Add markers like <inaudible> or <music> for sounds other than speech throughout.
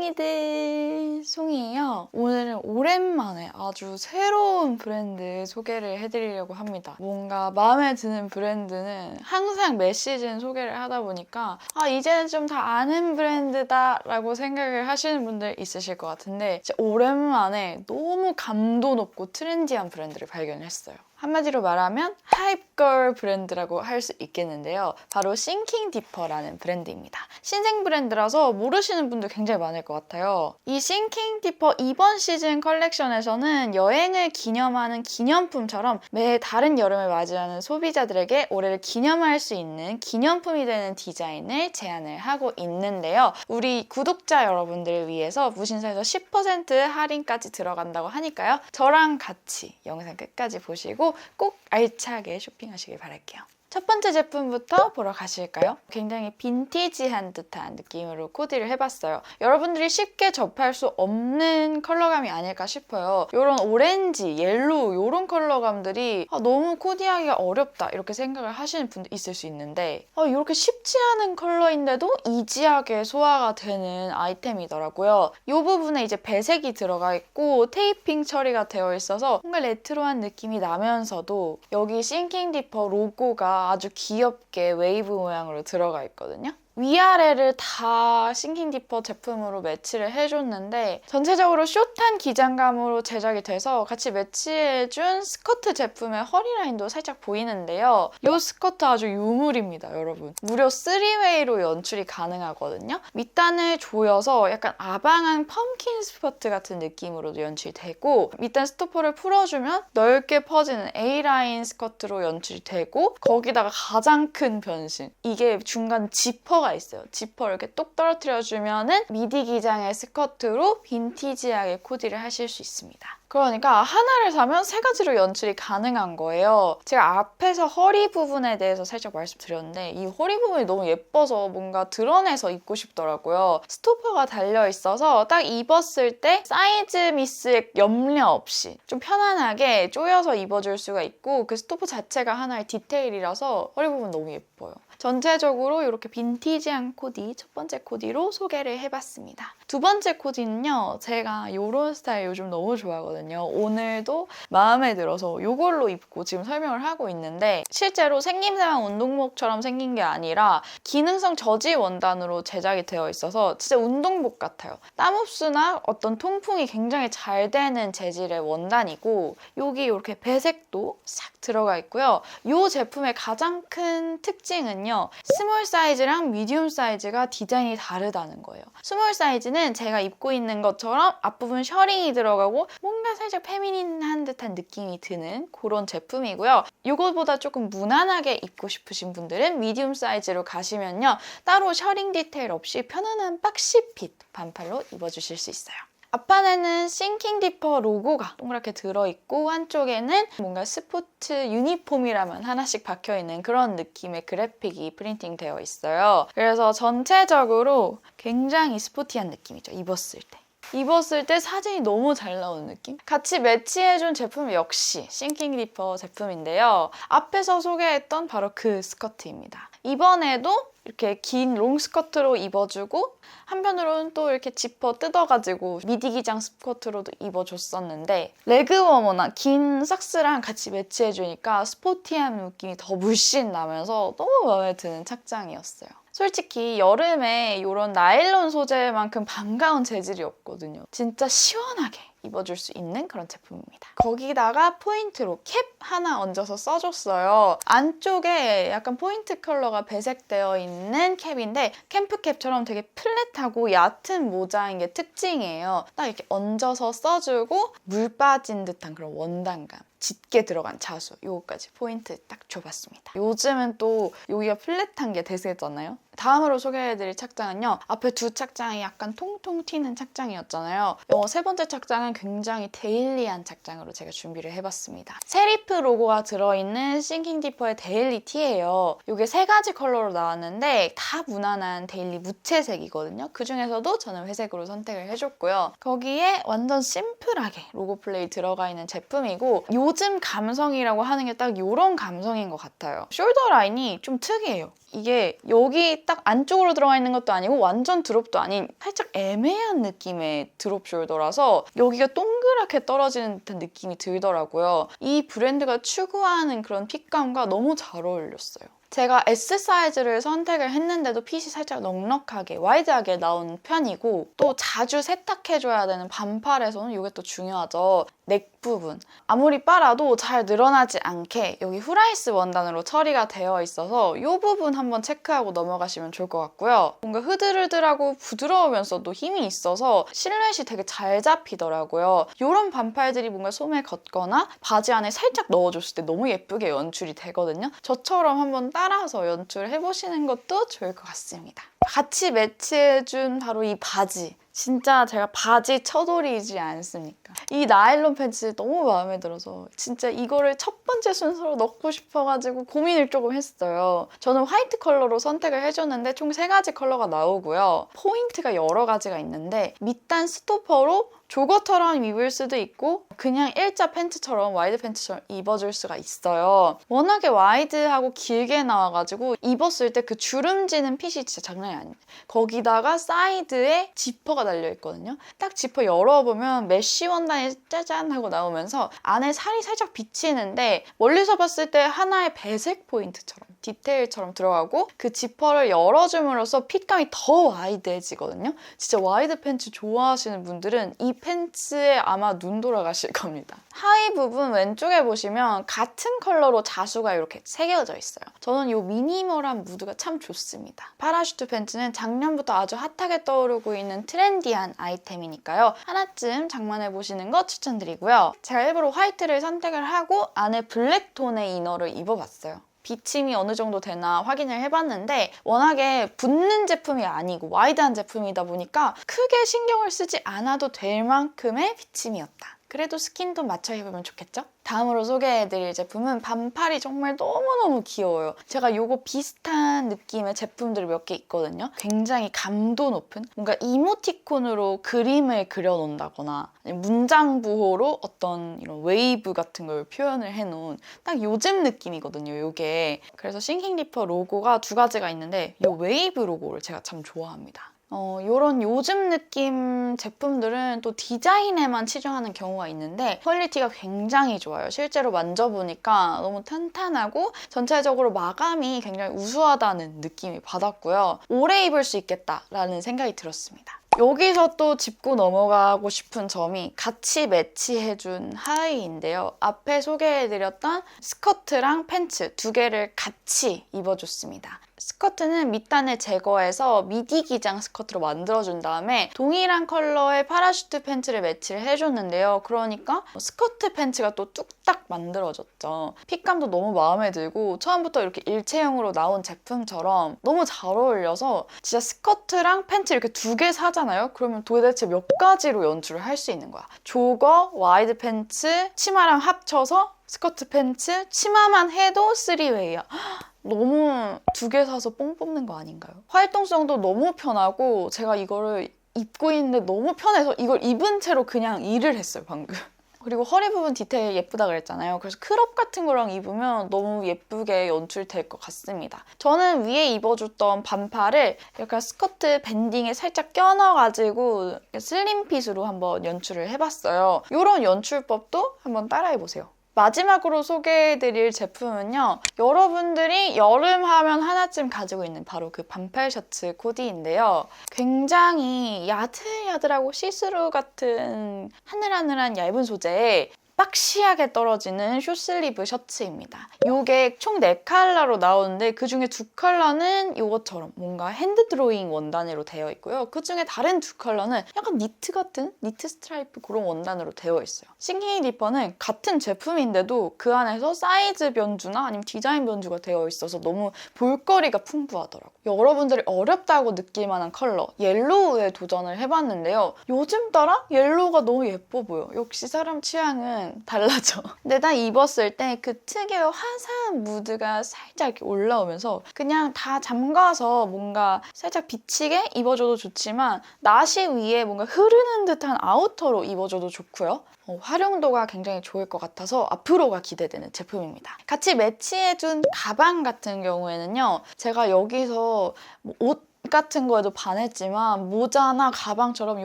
뽀송이들 송이에요. 오늘은 오랜만에 아주 새로운 브랜드 소개를 해드리려고 합니다. 뭔가 마음에 드는 브랜드는 항상 매 시즌 소개를 하다 보니까 아 이제는 좀 다 아는 브랜드다 라고 생각을 하시는 분들 있으실 것 같은데 오랜만에 너무 감도 높고 트렌디한 브랜드를 발견했어요. 한마디로 말하면 하이걸 브랜드라고 할 수 있겠는데요. 바로 싱킹 디퍼라는 브랜드입니다. 신생 브랜드라서 모르시는 분들 굉장히 많을 것 같아요. 이 싱킹 디퍼 이번 시즌 컬렉션에서는 여행을 기념하는 기념품처럼 매 다른 여름을 맞이하는 소비자들에게 올해를 기념할 수 있는 기념품이 되는 디자인을 제안을 하고 있는데요. 우리 구독자 여러분들을 위해서 무신사에서 10% 할인까지 들어간다고 하니까요. 저랑 같이 영상 끝까지 보시고 꼭 알차게 쇼핑하시길 바랄게요. 첫 번째 제품부터 보러 가실까요? 굉장히 빈티지한 듯한 느낌으로 코디를 해봤어요. 여러분들이 쉽게 접할 수 없는 컬러감이 아닐까 싶어요. 이런 오렌지, 옐로우 이런 컬러감들이 아, 너무 코디하기가 어렵다 이렇게 생각을 하시는 분들 있을 수 있는데 아, 이렇게 쉽지 않은 컬러인데도 이지하게 소화가 되는 아이템이더라고요. 이 부분에 이제 배색이 들어가 있고 테이핑 처리가 되어 있어서 뭔가 레트로한 느낌이 나면서도 여기 싱킹 디퍼 로고가 아주 귀엽게 웨이브 모양으로 들어가 있거든요. 위아래를 다 싱킹 디퍼 제품으로 매치를 해줬는데 전체적으로 숏한 기장감으로 제작이 돼서 같이 매치해준 스커트 제품의 허리 라인도 살짝 보이는데요. 이 스커트 아주 유물입니다, 여러분. 무려 3웨이로 연출이 가능하거든요. 밑단을 조여서 약간 아방한 펌킨 스커트 같은 느낌으로도 연출이 되고 밑단 스토퍼를 풀어주면 넓게 퍼지는 A라인 스커트로 연출이 되고 거기다가 가장 큰 변신. 이게 중간 지퍼가 있어요. 지퍼를 이렇게 똑 떨어뜨려 주면은 미디 기장의 스커트로 빈티지하게 코디를 하실 수 있습니다. 그러니까 하나를 사면 세 가지로 연출이 가능한 거예요. 제가 앞에서 허리 부분에 대해서 살짝 말씀드렸는데 이 허리 부분이 너무 예뻐서 뭔가 드러내서 입고 싶더라고요. 스토퍼가 달려 있어서 딱 입었을 때 사이즈 미스의 염려 없이 좀 편안하게 조여서 입어줄 수가 있고 그 스토퍼 자체가 하나의 디테일이라서 허리 부분 너무 예뻐요. 전체적으로 이렇게 빈티지한 코디 첫 번째 코디로 소개를 해봤습니다. 두 번째 코디는요. 제가 이런 스타일 요즘 너무 좋아하거든요. 오늘도 마음에 들어서 이걸로 입고 지금 설명을 하고 있는데 실제로 생김새만 운동복처럼 생긴 게 아니라 기능성 저지 원단으로 제작이 되어 있어서 진짜 운동복 같아요. 땀 흡수나 어떤 통풍이 굉장히 잘 되는 재질의 원단이고 여기 이렇게 배색도 싹 들어가 있고요. 이 제품의 가장 큰 특징은요. 스몰 사이즈랑 미디움 사이즈가 디자인이 다르다는 거예요. 스몰 사이즈는 제가 입고 있는 것처럼 앞부분 셔링이 들어가고 뭔가 살짝 페미닌한 듯한 느낌이 드는 그런 제품이고요. 이것보다 조금 무난하게 입고 싶으신 분들은 미디움 사이즈로 가시면요. 따로 셔링 디테일 없이 편안한 박시 핏 반팔로 입어주실 수 있어요. 앞판에는 싱킹 디퍼 로고가 동그랗게 들어있고 한쪽에는 뭔가 스포츠 유니폼이라면 하나씩 박혀있는 그런 느낌의 그래픽이 프린팅 되어 있어요. 그래서 전체적으로 굉장히 스포티한 느낌이죠. 입었을 때. 입었을 때 사진이 너무 잘 나오는 느낌? 같이 매치해준 제품 역시 싱킹 디퍼 제품인데요. 앞에서 소개했던 바로 그 스커트입니다. 이번에도 이렇게 긴 롱 스커트로 입어주고 한편으로는 또 이렇게 지퍼 뜯어가지고 미디 기장 스커트로도 입어줬었는데 레그 워머나 긴 삭스랑 같이 매치해주니까 스포티한 느낌이 더 물씬 나면서 너무 마음에 드는 착장이었어요. 솔직히 여름에 이런 나일론 소재만큼 반가운 재질이 없거든요. 진짜 시원하게 입어줄 수 있는 그런 제품입니다. 거기다가 포인트로 캡 하나 얹어서 써줬어요. 안쪽에 약간 포인트 컬러가 배색되어 있는 캡인데 캠프캡처럼 되게 플랫하고 얕은 모자인 게 특징이에요. 딱 이렇게 얹어서 써주고 물 빠진 듯한 그런 원단감. 짙게 들어간 자수 요거까지 포인트 딱 줘봤습니다. 요즘은 또 여기가 플랫한 게 대세잖아요. 다음으로 소개해드릴 착장은요. 앞에 두 착장이 약간 통통 튀는 착장이었잖아요. 어, 세 번째 착장은 굉장히 데일리한 착장으로 제가 준비를 해봤습니다. 세리프 로고가 들어있는 싱킹 디퍼의 데일리 티예요. 이게 세 가지 컬러로 나왔는데 다 무난한 데일리 무채색이거든요. 그 중에서도 저는 회색으로 선택을 해줬고요. 거기에 완전 심플하게 로고 플레이 들어가 있는 제품이고 요즘 감성이라고 하는 게 딱 이런 감성인 것 같아요. 숄더 라인이 좀 특이해요. 이게 여기 딱 안쪽으로 들어가 있는 것도 아니고 완전 드롭도 아닌 살짝 애매한 느낌의 드롭 숄더라서 여기가 동그랗게 떨어지는 듯한 느낌이 들더라고요. 이 브랜드가 추구하는 그런 핏감과 너무 잘 어울렸어요. 제가 S 사이즈를 선택을 했는데도 핏이 살짝 넉넉하게 와이드하게 나온 편이고 또 자주 세탁해줘야 되는 반팔에서는 이게 또 중요하죠. 넥 부분 아무리 빨아도 잘 늘어나지 않게 여기 후라이스 원단으로 처리가 되어 있어서 이 부분 한번 체크하고 넘어가시면 좋을 것 같고요. 뭔가 흐들흐들하고 부드러우면서도 힘이 있어서 실루엣이 되게 잘 잡히더라고요. 이런 반팔들이 뭔가 소매 걷거나 바지 안에 살짝 넣어줬을 때 너무 예쁘게 연출이 되거든요. 저처럼 한번 따라서 연출해보시는 것도 좋을 것 같습니다. 같이 매치해준 바로 이 바지. 진짜 제가 바지 쳐돌이지 않습니까? 이 나일론 팬츠 너무 마음에 들어서 진짜 이거를 첫 번째 순서로 넣고 싶어가지고 고민을 조금 했어요. 저는 화이트 컬러로 선택을 해줬는데 총 세 가지 컬러가 나오고요. 포인트가 여러 가지가 있는데 밑단 스토퍼로 조거처럼 입을 수도 있고 그냥 일자 팬츠처럼 와이드 팬츠처럼 입어줄 수가 있어요. 워낙에 와이드하고 길게 나와가지고 입었을 때 그 주름지는 핏이 진짜 장난이 아니에요. 거기다가 사이드에 지퍼가 달려있거든요. 딱 지퍼 열어보면 메쉬 원단이 짜잔 하고 나오면서 안에 살이 살짝 비치는데 멀리서 봤을 때 하나의 배색 포인트처럼 디테일처럼 들어가고 그 지퍼를 열어줌으로써 핏감이 더 와이드해지거든요. 진짜 와이드 팬츠 좋아하시는 분들은 이 팬츠에 아마 눈 돌아가실 겁니다. 하의 부분 왼쪽에 보시면 같은 컬러로 자수가 이렇게 새겨져 있어요. 저는 이 미니멀한 무드가 참 좋습니다. 파라슈트 팬츠는 작년부터 아주 핫하게 떠오르고 있는 트렌디한 아이템이니까요. 하나쯤 장만해 보시는 거 추천드리고요. 제가 일부러 화이트를 선택을 하고 안에 블랙 톤의 이너를 입어봤어요. 비침이 어느 정도 되나 확인을 해봤는데 워낙에 붙는 제품이 아니고 와이드한 제품이다 보니까 크게 신경을 쓰지 않아도 될 만큼의 비침이었다. 그래도 스킨도 맞춰 입으면 좋겠죠? 다음으로 소개해드릴 제품은 반팔이 정말 너무너무 귀여워요. 제가 요거 비슷한 느낌의 제품들이 몇 개 있거든요. 굉장히 감도 높은 뭔가 이모티콘으로 그림을 그려놓는다거나 문장 부호로 어떤 이런 웨이브 같은 걸 표현을 해놓은 딱 요즘 느낌이거든요. 요게 그래서 싱킹 리퍼 로고가 두 가지가 있는데 이 웨이브 로고를 제가 참 좋아합니다. 어, 이런 요즘 느낌 제품들은 또 디자인에만 치중하는 경우가 있는데 퀄리티가 굉장히 좋아요. 실제로 만져보니까 너무 탄탄하고 전체적으로 마감이 굉장히 우수하다는 느낌이 받았고요. 오래 입을 수 있겠다라는 생각이 들었습니다. 여기서 또 짚고 넘어가고 싶은 점이 같이 매치해준 하의인데요. 앞에 소개해드렸던 스커트랑 팬츠 두 개를 같이 입어줬습니다. 스커트는 밑단을 제거해서 미디 기장 스커트로 만들어준 다음에 동일한 컬러의 파라슈트 팬츠를 매치를 해줬는데요. 그러니까 스커트 팬츠가 또 뚝딱 만들어졌죠. 핏감도 너무 마음에 들고 처음부터 이렇게 일체형으로 나온 제품처럼 너무 잘 어울려서 진짜 스커트랑 팬츠 이렇게 두 개 사잖아요. 그러면 도대체 몇 가지로 연출을 할 수 있는 거야. 조거, 와이드 팬츠, 치마랑 합쳐서 스커트 팬츠, 치마만 해도 3웨이야. <gasps> 너무 두 개 사서 뽕 뽑는 거 아닌가요? 활동성도 너무 편하고 제가 이거를 입고 있는데 너무 편해서 이걸 입은 채로 그냥 일을 했어요 방금. <laughs> 그리고 허리 부분 디테일 예쁘다 그랬잖아요. 그래서 크롭 같은 거랑 입으면 너무 예쁘게 연출될 것 같습니다. 저는 위에 입어줬던 반팔을 약간 스커트 밴딩에 살짝 껴넣어가지고 슬림핏으로 한번 연출을 해봤어요. 이런 연출법도 한번 따라해보세요. 마지막으로 소개해드릴 제품은요. 여러분들이 여름 하면 하나쯤 가지고 있는 바로 그 반팔 셔츠 코디인데요. 굉장히 야들야들하고 시스루 같은 하늘하늘한 얇은 소재에 박시하게 떨어지는 숏슬리브 셔츠입니다. 이게 총 4컬러로 나오는데 그중에 두 컬러는 이것처럼 뭔가 핸드 드로잉 원단으로 되어 있고요. 그중에 다른 두 컬러는 약간 니트 같은 니트 스트라이프 그런 원단으로 되어 있어요. 싱킹 리퍼는 같은 제품인데도 그 안에서 사이즈 변주나 아니면 디자인 변주가 되어 있어서 너무 볼거리가 풍부하더라고요. 여러분들이 어렵다고 느낄 만한 컬러 옐로우에 도전을 해봤는데요. 요즘 따라 옐로우가 너무 예뻐 보여. 역시 사람 취향은 달라져. <laughs> 근데 딱 입었을 때 그 특유의 화사한 무드가 살짝 올라오면서 그냥 다 잠가서 뭔가 살짝 비치게 입어줘도 좋지만 나시 위에 뭔가 흐르는 듯한 아우터로 입어줘도 좋고요. 어, 활용도가 굉장히 좋을 것 같아서 앞으로가 기대되는 제품입니다. 같이 매치해준 가방 같은 경우에는요. 제가 여기서 뭐 옷 같은 거에도 반했지만 모자나 가방처럼 이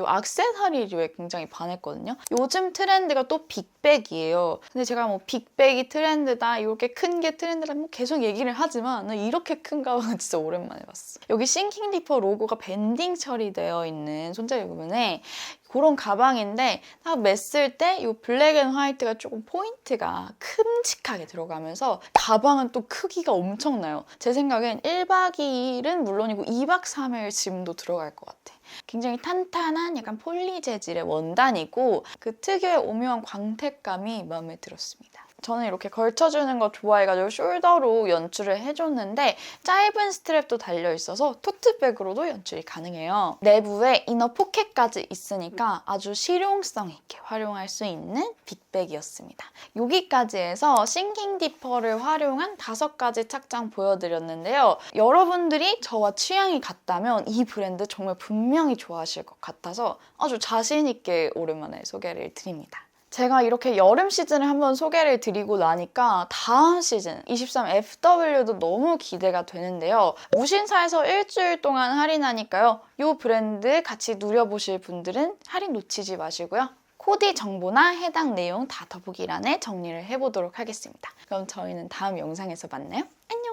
악세사리류에 굉장히 반했거든요. 요즘 트렌드가 또 빅백이에요. 근데 제가 뭐 빅백이 트렌드다, 이렇게 큰 게 트렌드다 뭐 계속 얘기를 하지만 나 이렇게 큰 가방은 진짜 오랜만에 봤어. 여기 싱킹 디퍼 로고가 밴딩 처리되어 있는 손잡이 부분에 그런 가방인데 딱 맸을 때 이 블랙 앤 화이트가 조금 포인트가 큼직하게 들어가면서 가방은 또 크기가 엄청나요. 제 생각엔 1박 2일은 물론이고 2박 3일 짐도 들어갈 것 같아. 굉장히 탄탄한 약간 폴리 재질의 원단이고 그 특유의 오묘한 광택감이 마음에 들었습니다. 저는 이렇게 걸쳐주는 거 좋아해가지고 숄더로 연출을 해줬는데 짧은 스트랩도 달려있어서 토트백으로도 연출이 가능해요. 내부에 이너 포켓까지 있으니까 아주 실용성 있게 활용할 수 있는 빅백이었습니다. 여기까지 해서 싱킹 디퍼를 활용한 다섯 가지 착장 보여드렸는데요. 여러분들이 저와 취향이 같다면 이 브랜드 정말 분명히 좋아하실 것 같아서 아주 자신 있게 오랜만에 소개를 드립니다. 제가 이렇게 여름 시즌을 한번 소개를 드리고 나니까 다음 시즌 23FW도 너무 기대가 되는데요. 무신사에서 일주일 동안 할인하니까요. 이 브랜드 같이 누려보실 분들은 할인 놓치지 마시고요. 코디 정보나 해당 내용 다 더보기란에 정리를 해보도록 하겠습니다. 그럼 저희는 다음 영상에서 만나요. 안녕!